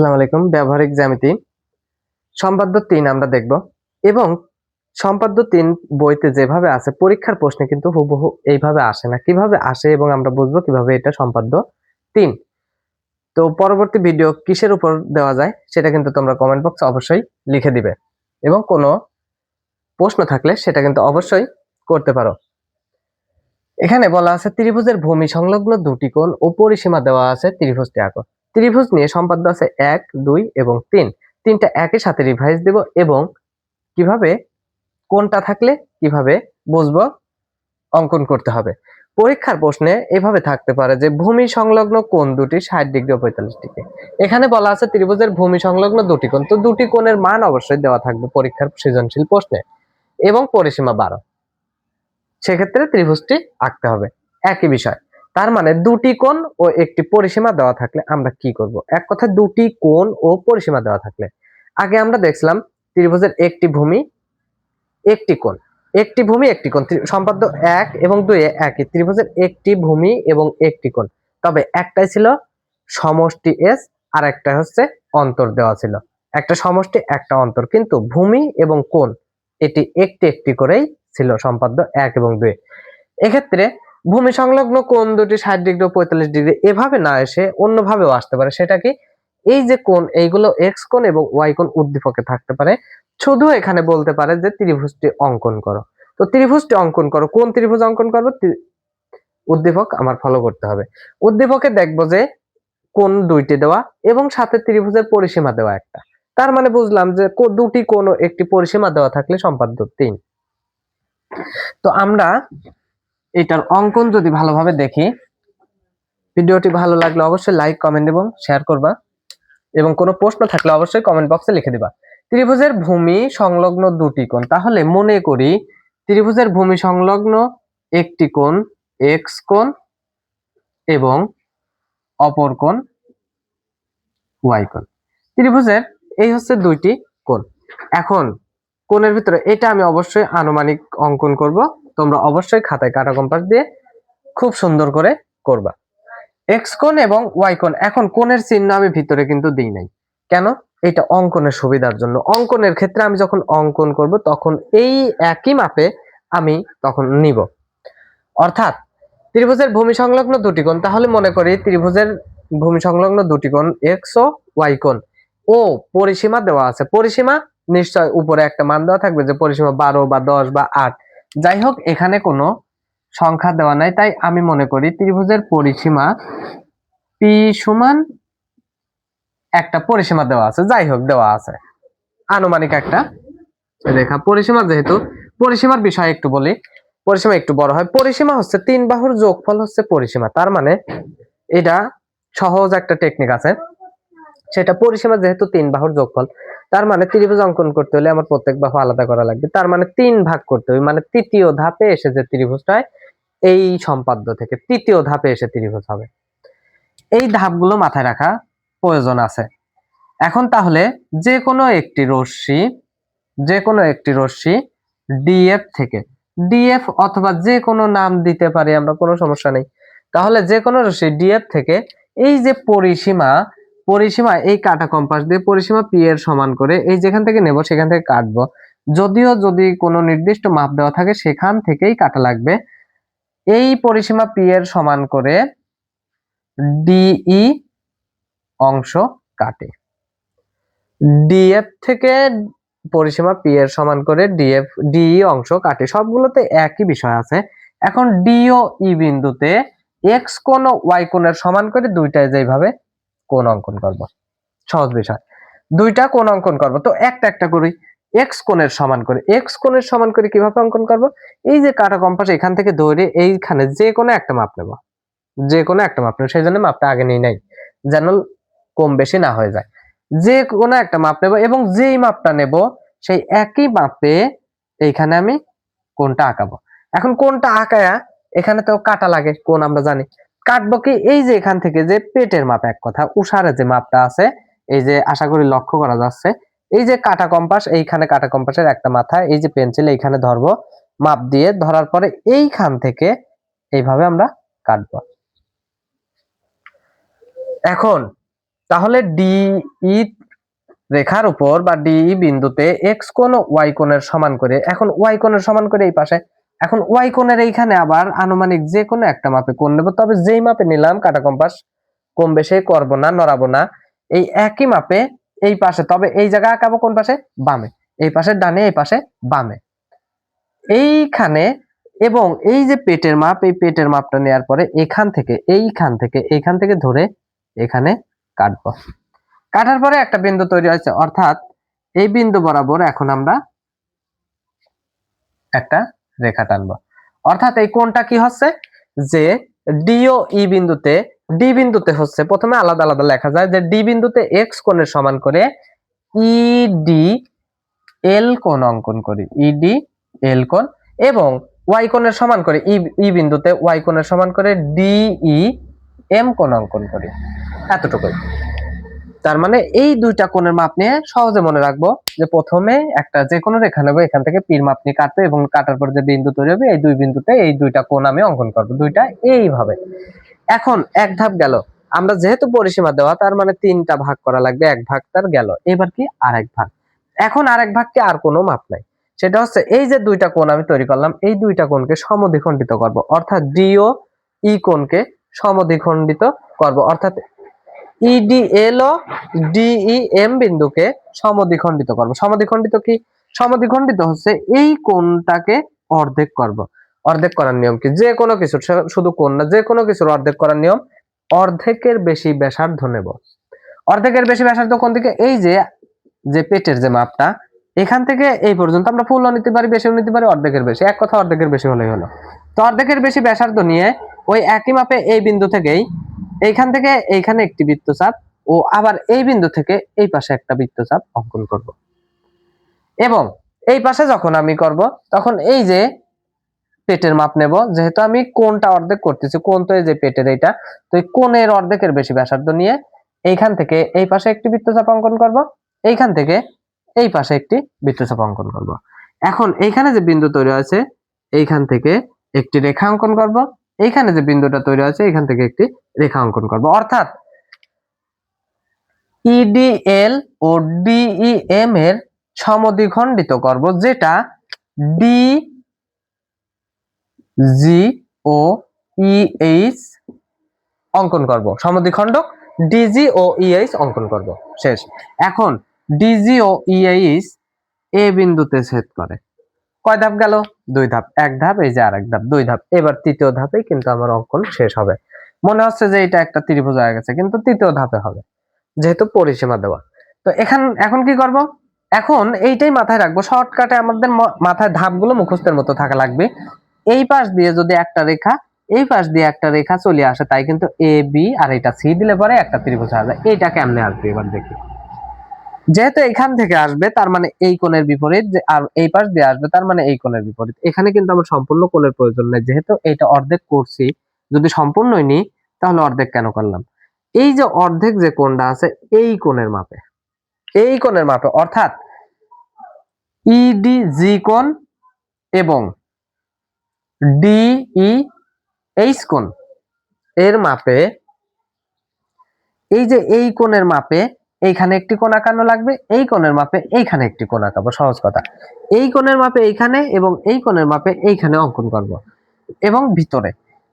আসসালামু আলাইকুম, ব্যবহারিক জ্যামিতি। সম্পাদ্য তিন আমরা দেখব। এবং সম্পাদ্য তিন বইতে যেভাবে আছে, পরীক্ষার প্রশ্নে কিন্তু হুবহু এইভাবে আসে না। কীভাবে আসে এবং আমরা বুঝব কীভাবে এটা সম্পাদ্য তিন? তো পরবর্তী ভিডিও কিসের উপর দেওয়া যায়, সেটা কিন্তু তোমরা কমেন্ট বক্সে অবশ্যই লিখে দিবে। এবং কোনো প্রশ্ন থাকলে সেটা কিন্তু অবশ্যই করতে পারো। এখানে বলা আছে, ত্রিভুজের ভূমি সংলগ্ন দুটি কোণ ও পরিসীমা দেওয়া আছে ত্রিভুজটি আঁকো। ত্রিভুজ নিয়ে সম্পাদ্য আছে এক, দুই এবং তিন। তিনটা একই সাথে রিভাইজ দেব এবং কীভাবে, কোনটা থাকলে কীভাবে বুঝব, অঙ্কন করতে হবে। পরীক্ষার প্রশ্নে এভাবে থাকতে পারে যে, ভূমি সংলগ্ন কোণ দুটি ষাট ডিগ্রি পঁয়তাল্লিশ ডিগ্রি। এখানে বলা আছে ত্রিভুজের ভূমি সংলগ্ন দুটি কোণ। তো দুটি কোণের মান অবশ্যই দেওয়া থাকবে পরীক্ষার সৃজনশীল প্রশ্নে। এবং পরিসীমা বারো। সেক্ষেত্রে ত্রিভুজটি আঁকতে হবে। একই বিষয়। তার মানে দুটি কোণ ও একটি পরিসীমা দেওয়া থাকলে আমরা কি করব? এক কথায় দুটি কোণ ও পরিসীমা দেওয়া থাকলে। আগে আমরা দেখছিলাম ত্রিভুজের একটি ভূমি, একটি কোণ। একটি ভূমি, একটি কোণ। সম্পাদ্য এক এবং দুই একই। ত্রিভুজের একটি ভূমি এবং একটি কোণ। তবে একটাই ছিল সমষ্টি এস আর একটা হচ্ছে অন্তর দেওয়া ছিল। একটা সমষ্টি, একটা অন্তর। কিন্তু ভূমি এবং কোণ, এটি একটি একটি করেই ছিল সম্পাদ্য এক এবং দুই। এক্ষেত্রে ভূমি সংলগ্ন কোণ দুটি ষাট ডিগ্রি পঁয়তাল্লিশ ডিগ্রি এভাবে না এসে অন্যভাবেও আসতে পারে। সেটা কি? এই যে কোণ, এইগুলো এক্স কোণ এবং ওয়াই কোণ উদ্দীপকে থাকতে পারে। শুধু এখানে বলতে পারে যে ত্রিভুজটি অঙ্কন করো। তো ত্রিভুজটি অঙ্কন করো। কোন ত্রিভুজ অঙ্কন করব? উদ্দীপক আমার ফলো করতে হবে। উদ্দীপকে দেখব যে কোন দুইটি দেওয়া এবং সাথে ত্রিভুজের পরিসীমা দেওয়া একটা। তার মানে বুঝলাম যে দুটি ও একটি পরিসীমা দেওয়া থাকলে সম্পাদ্য তিন। তো আমরা এটার অঙ্কন যদি ভালোভাবে দেখি, ভিডিওটি ভালো লাগলে অবশ্যই লাইক কমেন্ট এবং শেয়ার করবা। এবং কোনো প্রশ্ন থাকলে অবশ্যই কমেন্ট বক্সে লিখে দিবা। ত্রিভুজের ভূমি সংলগ্ন দুটি কোণ। তাহলে মনে করি ত্রিভুজের ভূমি সংলগ্ন একটি কোণ এক্স কোণ এবং অপর কোণ ওয়াই কোণ। ত্রিভুজের এই হচ্ছে দুইটি কোণ। এখন কোণের ভিতরে এটা আমি অবশ্যই আনুমানিক অঙ্কন করব। তোমরা অবশ্যই খাতায় কাটা কম্পাস দিয়ে খুব সুন্দর করে করবা। এক্স কোণ এবং ওয়াই কোণ, এখন কোণের চিহ্ন আমি ভিতরে কিন্তু দিই নাই। কেন? এটা অঙ্কনের সুবিধার জন্য। অঙ্কনের ক্ষেত্রে আমি যখন অঙ্কন করব, তখন এই একই মাপে আমি তখন নিব। অর্থাৎ ত্রিভুজের ভূমি সংলগ্ন দুটি কোণ, তাহলে মনে করি ত্রিভুজের ভূমি সংলগ্ন দুটি কোণ এক্স ও ওয়াই কোণ। ও, পরিসীমা দেওয়া আছে। পরিসীমা নিশ্চয় উপরে একটা মান দেওয়া থাকবে যে পরিসীমা বারো বা দশ বা আট। যাই হোক এখানে কোনো সংখ্যা দেওয়া নাই, তাই আমি মনে করি ত্রিভুজের পরিসীমা পি সমান একটা পরিসীমা দেওয়া আছে যাই হোক দেওয়া আছে। আনুমানিক একটা রেখা পরিসীমা যেহেতু, পরিসীমার বিষয়ে একটু বলি, পরিসীমা একটু বড় হয়। পরিসীমা হচ্ছে তিন বাহুর যোগফল হচ্ছে পরিসীমা, তার মানে এটা সহজ একটা টেকনিক আছে। সেটা পরিসীমা যেহেতু তিন বাহুর যোগফল তার মানে ত্রিভুজ অঙ্কন করতে হলে আমার প্রত্যেক বাহু আলাদা করা লাগবে। তার মানে তিন ভাগ করতে হবে মানে তৃতীয় ধাপে এসে যে ত্রিভুজটা হয়, এই সম্পাদ্য থেকে তৃতীয় ধাপে এসে ত্রিভুজ হবে। এই ধাপগুলো মাথায় রাখা প্রয়োজন আছে। এখন তাহলে যে কোনো একটি রশ্মি যে কোনো একটি রশ্মি ডিএফ থেকে ডিএফ অথবা যে কোনো নাম দিতে পারি আমরা কোনো সমস্যা নেই। তাহলে যে কোনো রশ্মি ডিএফ থেকে এই যে পরিসীমা পরিসীমা এই কাটা কম্পাস দিয়ে পরিসীমা পি এর সমান করে এই যেখান থেকে নেব সেখান থেকে কাটবো। যদিও যদি কোনো নির্দিষ্ট মাপ দেওয়া থাকে সেখান থেকেই কাটা লাগবে। এই পরিসীমা পি এর সমান করে ডিই অংশ কাটে। ডিএফ থেকে পরিসীমা পি এর সমান করে ডিএফ ডিই অংশ কাটে। সবগুলোতে একই বিষয় আছে। এখন ডিও ই বিন্দুতে এক্স ও ওয়াই কোণের সমান করে দুইটায় যেভাবে কোণ অঙ্কন করব? সহজ বিষয়। দুইটা কোণ অঙ্কন করব? তো একটা একটা করি। এক্স কোণের সমান করে। এক্স কোণের সমান করে কীভাবে অঙ্কন করব? এই যে কাটা কম্পাস এখান থেকে ধরে এইখানে যে কোনো একটা মাপ নেব। যে কোনো একটা মাপ নেব। সেই জন্য মাপটা আগে নিই নাই। যেন কম বেশি না হয়ে যায়। যে কোনো একটা মাপ নেব এবং যেই মাপটা নেব, সেই একই মাপে এইখানে আমি কোনটা আঁকাবো। এখন কোনটা আঁকায়া এখানে তো কাটা লাগে কোন আমরা জানি। কাটবো কি এই যে এখান থেকে যে পেটের মাপ এক কথা উষারে যে মাপটা আছে, এই যে আশা করি লক্ষ্য করা যাচ্ছে, এই যে কাটা কম্পাস, এইখানে কাটা কম্পাসের একটা মাথা, এই যে পেন্সিল এইখানে ধরবো, মাপ দিয়ে ধরার পরে এইখান থেকে এইভাবে আমরা কাটবো। এখন, তাহলে ডিই রেখার উপর বা ডিই বিন্দুতে এক্স কোণ ওয়াই কোণের সমান করে, এখন ওয়াই কোণের সমান করে এই পাশে এখন ওয়াই কোণের এইখানে আবার আনুমানিক যে কোনো একটা মাপে কোণ নেব, তবে যেই মাপে নিলাম, কাটা কম্পাস কম বেশি করব না, নড়াবো না, এই একই মাপে এই পাশে, তবে এই জায়গা আঁকাবো কোন পাশে? বামে, এই পাশে ডানে, এই পাশে বামে। এইখানে এবং এই যে পেটের মাপ, এই পেটের মাপটা নেওয়ার পরে এখান থেকে, এইখান থেকে এইখান থেকে ধরে এখানে কাটবো। কাটার পরে একটা বিন্দু তৈরি হয়েছে, অর্থাৎ এই বিন্দু বরাবর এখন আমরা একটা রেখা টানবো। অর্থাৎ এই কোণটা কি হচ্ছে? যে ডিও ই বিন্দুতে ডি বিন্দুতে হচ্ছে, প্রথমে আলাদা আলাদা লেখা যায়, যে ডি বিন্দুতে এক্স কোণের সমান করে ইডি এল কোণ অঙ্কন করি। ইডি এল কোণ এবং ওয়াই কোণের সমান করে ই ই বিন্দুতে ওয়াই কোণের সমান করে ডিই এম কোণ অঙ্কন করি। এতটুকুই। তার মানে এই দুইটা কোণের মাপ নিয়ে সহজে মনে রাখব যে প্রথমে একটা যে কোনো রেখা নেব, এখান থেকে পীর মাপ নিয়ে কাটবো এবং কাটার পর যে বিন্দু তৈরি হবে, এই দুই বিন্দুতে এই দুইটা কোণ আমি অঙ্কন করব। দুইটা এইভাবে। এখন এক ধাপ গেল। আমরা যেহেতু পরিসীমা দেওয়া, তার মানে তিনটা ভাগ করা লাগবে, এক ভাগ তার গেল। এবার কি? আর এক ভাগ। এখন আর এক ভাগকে আর কোনো মাপ নাই। সেটা হচ্ছে এই যে দুইটা কোণ আমি তৈরি করলাম, এই দুইটা কোণকে সমদ্বিখণ্ডিত করব। অর্থাৎ ডিও ই কোণকে সমদ্বিখণ্ডিত করব। অর্থাৎ ইডিএল ও ডিই এম বিন্দুকে সমদ্বিখণ্ডিত করব। সমদ্বিখণ্ডিত কি? সমদ্বিখণ্ডিত হচ্ছে এই কোণটাকে অর্ধেক করব। অর্ধেক করার নিয়ম কি? যে কোনো কিছু শুধু কোণ না, যে কোনো কিছুর অর্ধেক করার নিয়ম, অর্ধেকের বেশি ব্যাসার্ধ নেব। অর্ধেকের বেশি ব্যাসার্ধ কোন দিকে? এই যে যে পেটের যে মাপটা, এখান থেকে এই পর্যন্ত আমরা ফুলও নিতে পারি, বেশিও নিতে পারি, অর্ধেকের বেশি। এক কথা অর্ধেকের বেশি হলেই হলো। তো অর্ধেকের বেশি ব্যাসার্ধ নিয়ে ওই একই মাপে এই বিন্দু থেকেই এইখান থেকে এইখানে একটি বৃত্তচাপ ও আবার এই বিন্দু থেকে এই পাশে একটা বৃত্তচাপ অঙ্কন করব। এবং এই পাশে যখন আমি করব, তখন এই যে পেটের মাপ নেব, যেহেতু আমি কোনটা অর্ধেক করতেছি কোন তো এই যে পেটের এইটা, তো এই কোণের অর্ধেকের বেশি ব্যাসার্ধ নিয়ে এইখান থেকে এই পাশে একটি বৃত্তচাপ অঙ্কন করব, এইখান থেকে এই পাশে একটি বৃত্তচাপ অঙ্কন করব। এখন এইখানে যে বিন্দু তৈরি আছে এইখান থেকে একটি রেখা অঙ্কন করব, এইখানে যে বিন্দুটা তৈরি আছে এখান থেকে একটি রেখা অঙ্কন করব। অর্থাৎ ইডিএল ও ডিইএম এর সমদ্বিখণ্ডিত করব, যেটা ডি জি ও ইএইচ অঙ্কন করব। সমদ্বিখণ্ডক ডিজি ও ইএইচ অঙ্কন করব। শেষ। এখন ডিজি ও ইএইচ এ বিন্দুতে ছেদ করে। কয় ধাপ গেল? দুই ধাপ। এক ধাপ, এই যে আরেক ধাপ। দুই ধাপ। এবার তৃতীয় ধাপে কিন্তু আমার অঙ্কন শেষ হবে। মনে হচ্ছে যে এটা একটা ত্রিভুজ হয়ে গেছে, কিন্তু তৃতীয় ধাপে হবে, যেহেতু পরিসীমা দেওয়া। তো এখান, এখন কি করব? এখন এইটাই মাথায় রাখব, শর্টকাটে আমাদের মাথায় ধাপগুলো মুখস্থের মতো থাকা লাগবে। এই পাশ দিয়ে যদি একটা রেখা, এই পাশ দিয়ে একটা রেখা চলে আসে, তাই কিন্তু এ বি আর এটা সি দিলে পরে একটা ত্রিভুজ হয়ে যায়। এইটা কেমনে আসবে এবার দেখি। যেহেতু এখান থেকে আসবে, তার মানে এই কোণের বিপরীত আর এই পাশ দিয়ে আসবে, তার মানে এই কোণের বিপরীত। এখানে কিন্তু আমার সম্পূর্ণ কোণের প্রয়োজন নেই, যেহেতু এটা অর্ধেক করছি। যদি সম্পূর্ণই নিই, তাহলে অর্ধেক কেন করলাম? এই যে অর্ধেক যে কোণটা আছে, এই কোণের মাপে। এই কোণের মাপে, অর্থাৎ ইডি জি কোণ এবং ডিই এইচ কোণ, এর মাপে, এই যে এই কোণের মাপে এইখানে একটি কোণ আঁকানো লাগবে, এই কোণের মাপে এইখানে একটি কোণ আঁকাবো, সহজ কথা। এই কোণের মাপে এইখানে এবং এই কোণের মাপে এইখানে অঙ্কন করব, এবং ভিতরে।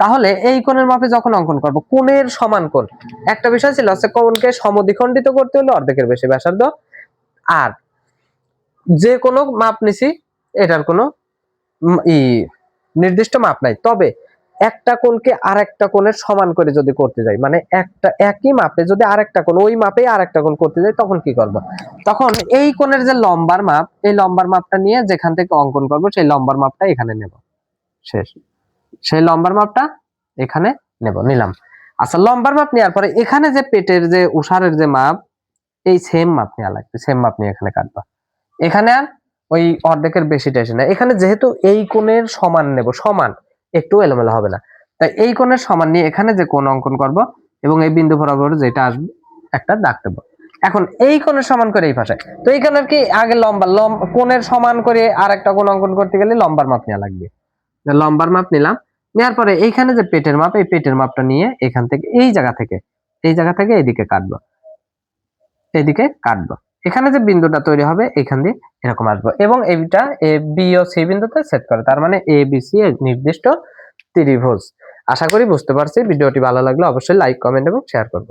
তাহলে এই কোণের মাপে যখন অঙ্কন করব, কোণের সমান কোণ। একটা বিষয় ছিল হচ্ছে কোণকে সমদ্বিখণ্ডিত করতে হলে অর্ধেকের বেশি ব্যাসার্ধ। আর যে কোনো মাপ নিছি, এটার কোনো ই নির্দিষ্ট মাপ নাই। তবে একটা কোণকে আরেকটা কোণের সমান করে যদি করতে যাই মানে একটা একই মাপে যদি আরেকটা কোণ, ওই মাপে আরেকটা কোণ করতে যাই, তখন কি করব? তখন এই কোণের যে লম্বার মাপ, এই লম্বার মাপটা নিয়ে যেখান থেকে অঙ্কন করব, সেই লম্বার মাপটা এখানে নেব। শেষ। সেই লম্বার মাপটা এখানে নেব, নিলাম। আচ্ছা লম্বার মাপ নেওয়ার পরে এখানে যে পেটের যে উষারের যে মাপ, এই সেম মাপ নেওয়া লাগবে সেম মাপ নিয়ে এখানে কাটবা। এখানে আর ওই অর্ধেকের বেশিটা এসে না, এখানে যেহেতু এই কোণের সমান নেব, সমান, একটু এলোমেলো হবে না। তাই এই কোণের সমান নিয়ে এখানে যে কোণ অঙ্কন করব এবং এই বিন্দু বরাবর যেটা আসবে একটা দাগ দেবো। এখন এই কোণের সমান করে এই পাশে তো এই কোণের কি আগে লম্বা, লম্ব, কোণের সমান করে আর একটা কোণ অঙ্কন করতে গেলে লম্বার মাপ নেওয়া লাগবে। লম্বার মাপ নিলাম নেওয়ার পরে এইখানে যে পেটের মাপ, এই পেটের মাপটা নিয়ে এখান থেকে, এই জায়গা থেকে, এই জায়গা থেকে এইদিকে কাটবো। এদিকে কাটবো। এখানে যে বিন্দুটা তৈরি হবে, এখান দিয়ে এরকম আসব। এবং এইটা এ, বি ও সি বিন্দুতে সেট করে, তার মানে এ, বি, সি এর নির্দিষ্ট ত্রিভুজ। আশা করি বুঝতে পারছি। ভিডিওটি ভালো লাগলে অবশ্যই লাইক কমেন্ট এবং শেয়ার করব।